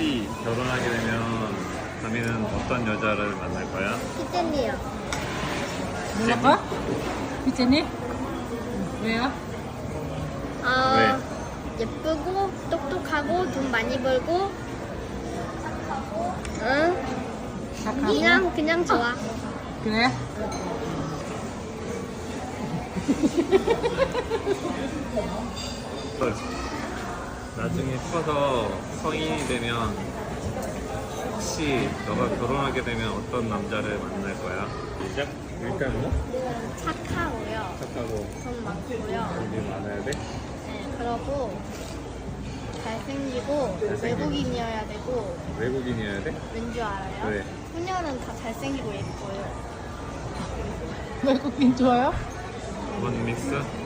혹시 결혼하게 되면 다미는 어떤 여자를 만날 거야? 피젤리요. 뭐랄까? 비제니? 왜요? 어, 왜? 예쁘고 똑똑하고 돈 많이 벌고 응? 착하고? 그냥 그냥 좋아. 그래? 너 나중에 커서 성인이 되면 혹시 너가 결혼하게 되면 어떤 남자를 만날 거야? 시작? 일단 뭐? 착하고요. 착하고 돈 많고요. 돈이 많아야 돼? 네, 그러고 잘생기고 외국인이어야 되고 외국인이어야 돼? 왠줄 알아요? 왜? 소녀는 다 잘생기고 예뻐요. 외국인 좋아요? 원 믹스?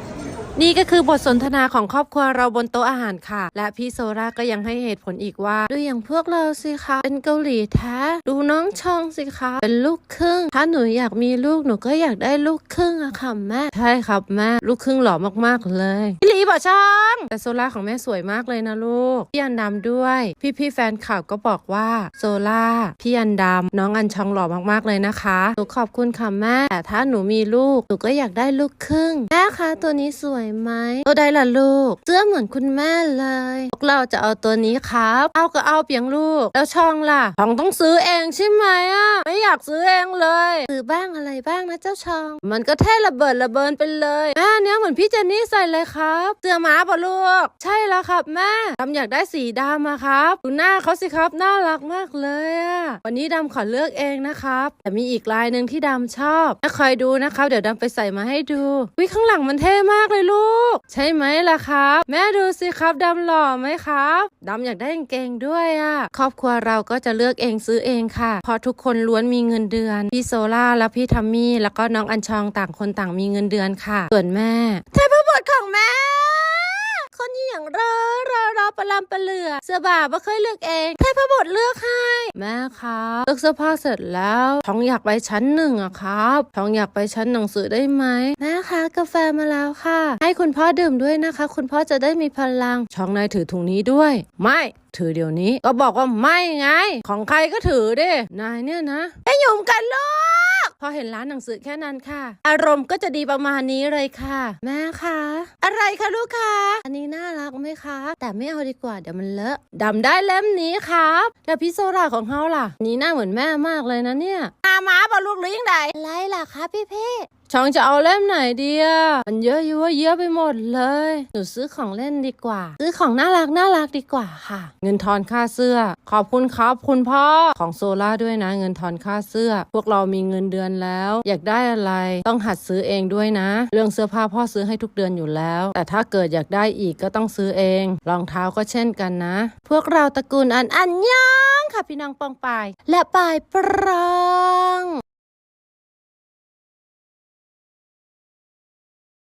นี่ก็คือบทสนทนาของครอบครัวเราบนโต๊ะอาหารค่ะ และพี่โซราก็ยังให้เหตุผลอีกว่า ดูอย่างพวกเราสิคะ เป็นเกาหลีแท้ ดูน้องชองสิคะ เป็นลูกครึ่ง ถ้าหนูอยากมีลูกหนูก็อยากได้ลูกครึ่งอะค่ะแม่ ใช่ครับแม่ ลูกครึ่งหล่อมากๆเลย พี่บอช่องแต่โซล่าของแม่สวยมากเลยนะลูก พี่อันดำด้วย พี่ๆแฟนข่าวก็บอกว่าโซล่าพี่อันดำน้องอันชองหล่อมากๆเลยนะคะหนูขอบคุณค่ะแม่แต่ถ้าหนูมีลูกหนูก็อยากได้ลูกครึ่งแม่คะตัวนี้สวยไหมตัวใดล่ะลูกเสื้อเหมือนคุณแม่เลยพวกเราจะเอาตัวนี้ครับ เอาก็เอาเปียงลูก แล้วช่องล่ะช่องต้องซื้อเองใช่ไหมอะไม่อยากซื้อเองเลยซื้อบ้างอะไรบ้างนะเจ้าช่อง มันก็เท่ระเบิดระเบินไปเลยแม่เนี้ยเหมือนพี่เจนนี่ใส่เลยครับเสื้อหมาปะลูก ใช่แล้วครับแม่ดำอยากได้สีดำอะครับ ดูหน้าเขาสิครับน่ารักมากเลยอะวันนี้ดำขอเลือกเองนะครับ แต่มีอีกลายหนึ่งที่ดำชอบถ้คอยดูนะครับ เดี๋ยวดำไปใส่มาให้ดูวิข้างหลังมันเท่มากเลยลูก ใช่ไหมล่ะครับ แม่ดูสิครับดำหล่อไหมครับดำอยากได้กางเกงด้วยอะครอบครัวเราก็จะเลือกเองซื้อเองค่ะเพราะทุกคนล้วนมีเงินเดือน พี่โซล่าและพี่ทัมมี่แล้วก็น้องอัญชองต่างคนต่างมีเงินเดือนค่ะ ส่วนแม่เทพบุตรของแม่ คนนี้อย่างรอรอรอประลำประเหลือเสื้อบ่าไม่เคยเลือกเองเทพบุตรเลือกให้แม่ครับเลือกเสื้อผ้าเสร็จแล้วท้องอยากไปชั้นหนึ่งอะครับท้องอยากไปชั้นหนังสือได้ไหมแม่คะกาแฟมาแล้วค่ะ ให้คุณพ่อดื่มด้วยนะคะ คุณพ่อจะได้มีพลังช่องนายถือถุงนี้ด้วย ไม่ถือเดี๋ยวนี้ก็บอกว่าไม่ไง ของใครก็ถือดินายเนี่ยนะไอ้หยุ่มกันลูกพอเห็นร้านหนังสือแค่นั้นค่ะ อารมณ์ก็จะดีประมาณนี้เลยค่ะ แม่คะอะไรคะลูกคะอันนี้น่ารักไหมคะ แต่ไม่เอาดีกว่าเดี๋ยวมันเลอะดำได้เล่มนี้ครับ แล้วพี่โซดาของเขาล่ะ นี่หน้าเหมือนแม่มากเลยนะเนี่ยอามาปะลูกหรือยังไงอะไรล่ะคะพี่พี่ช่องจะเอาเล่มไหนดีอะมันเยอะอยู่ว่าเยอะไปหมดเลย หนูซื้อของเล่นดีกว่า ซื้อของน่ารักน่ารักดีกว่าค่ะ เงินทอนค่าเสื้อ ขอบคุณครับคุณพ่อของโซล่าด้วยนะ เงินทอนค่าเสื้อ พวกเรามีเงินเดือนแล้ว อยากได้อะไรต้องหัดซื้อเองด้วยนะ เรื่องเสื้อผ้าพ่อซื้อให้ทุกเดือนอยู่แล้ว แต่ถ้าเกิดอยากได้อีกก็ต้องซื้อเอง รองเท้าก็เช่นกันนะ พวกเราตระกูลอันอันยังค่ะพี่น้องปองปายและปายปรอง